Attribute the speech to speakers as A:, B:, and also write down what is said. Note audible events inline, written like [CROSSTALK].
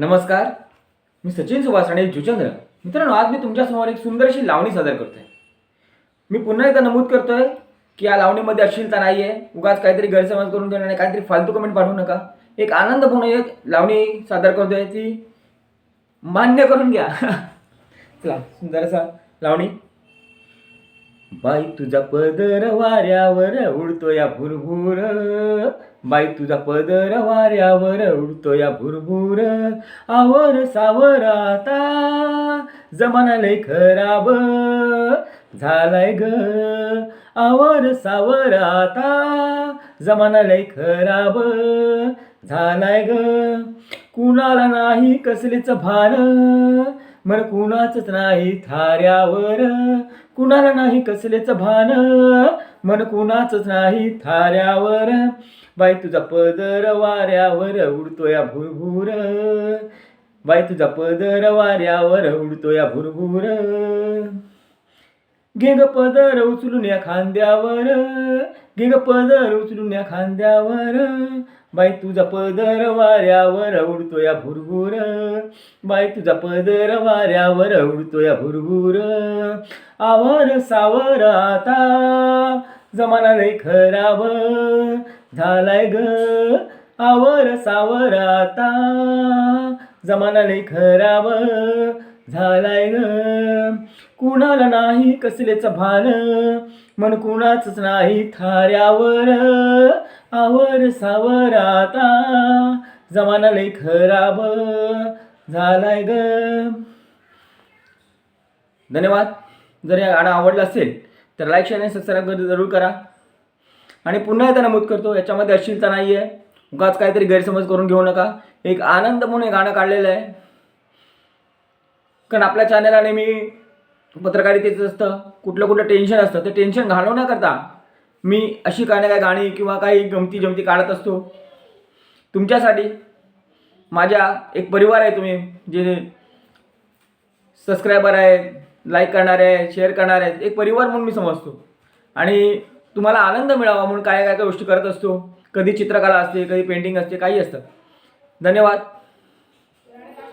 A: नमस्कार मी सचिन सुभाष आणि जुचंद्र. मित्रांनो आज मी तुमच्यासमोर एक सुंदरशी लावणी सादर करतोय. मी पुन्हा एकदा नमूद करतोय की या लावणीमध्ये अश्लीलता नाही आहे उगाच काहीतरी गैरसमज करून देणार नाही काहीतरी फालतू कमेंट पाठवू नका. एक आनंदपूर्ण एक लावणी सादर करतोय ती मान्य करून घ्या. [LAUGHS] चला सुंदर असा लावणी. बाई तुझा पदर वाऱ्यावर उडतो या भुरभुर. बाई तुझा पदर वाऱ्यावर उडतो या भुरभुर. आवर सावर आता जमाना लय खराब. झालाय ग. आवर सावर आता जमाना लय खराब. झालाय ग. कुणाला नाही कसलेच भान. मन कुणाचंच नाही थाऱ्यावर. कुणाला नाही कसलेच भान. मन कुणाचंच नाही थाऱ्यावर. बाई तुझा पदर वाऱ्यावर उडतोया भुरभुर. बाई तुझा पदर वाऱ्यावर उडतोया भुरभुर. ग पदर उचलून या खांद्यावर घे ग पदर उचलून या खांद्यावर. बाई तुझा पदर वाऱ्यावर उडतो या भुरभुर. बाई तुझा पदर वाऱ्यावर उडतो या भुरभुर. आवर सावर आता जमाना लय खराब. झालाय ग आवर सावर आता जमाना लय खराब. झालाय ग कुणाला नाही कसलेच भान? मन कुणाचंच नाही थाऱ्यावर? आवर सावर आता जमाना लय खराब झालाय ग. धन्यवाद. जर हे गाणं आवडलं असेल तर लाईक शेअर आणि सबस्क्राईब कर जरूर करा. आणि पुन्हा एकदा नमूद करतो याच्यामध्ये अश्लीलता नाही आहे उगाच काहीतरी गैरसमज करून घेऊ नका. एक आनंद म्हणून हे गाणं काढलेलं आहे. कारण आपल्या चॅनलला नेहमी पत्रकारितेचं असतं कुठलं कुठलं टेन्शन असतं ते टेन्शन घालवण्याकरता मी अशी काय ना काय गाणी किंवा काही गमती जमती काढत असतो. तुमच्यासाठी माझ्या एक परिवार आहे तुम्ही जे सबस्क्रायबर आहे लाईक करणारे आहे शेअर करणारे आहेत एक परिवार म्हणून मी समजतो. आणि तुम्हाला आनंद मिळावा म्हणून काय काय काय गोष्टी करत असतो. कधी चित्रकला असते कधी पेंटिंग असते काही असतं. धन्यवाद.